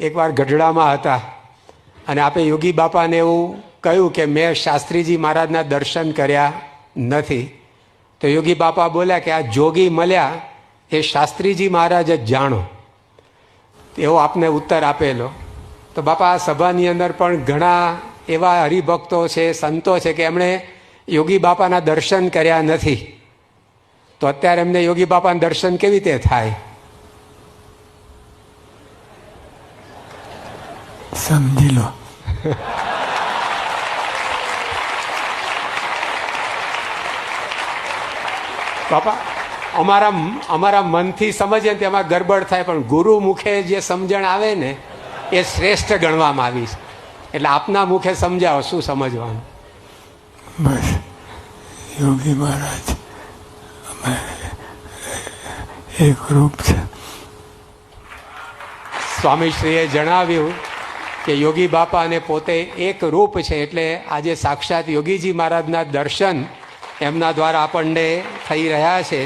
એકવાર ગઢડામાં હતા અને આપણે યોગી બાપાને એવું કહ્યું કે મેં શાસ્ત્રીજી મહારાજના દર્શન કર્યા નથી. તો યોગી બાપા બોલ્યા કે આ જોગી મળ્યા એ શાસ્ત્રીજી મહારાજ જ જાણો. એવો આપને ઉત્તર આપેલો. તો બાપા, આ સભાની અંદર પણ ઘણા એવા હરિભક્તો છે, સંતો છે કે એમણે યોગી બાપાના દર્શન કર્યા નથી. તો અત્યારે એમને યોગી બાપાના દર્શન કેવી રીતે થાય? સમજી લો બાપા અમારા અમારા મનથી સમજીએ ને તેમાં ગરબડ થાય પણ ગુરુ મુખે જે સમજણ આવે ને એ શ્રેષ્ઠ ગણવામાં આવી છે. એટલે આપના મુખે સમજાવો શું સમજવાનું? બસ. યોગી મહારાજ એક રૂપ છે. સ્વામીશ્રીએ જણાવ્યું કે યોગી બાપાને પોતે એક રૂપ છે એટલે આજે સાક્ષાત યોગીજી મહારાજના દર્શન એમના દ્વારા આપણને થઈ રહ્યા છે.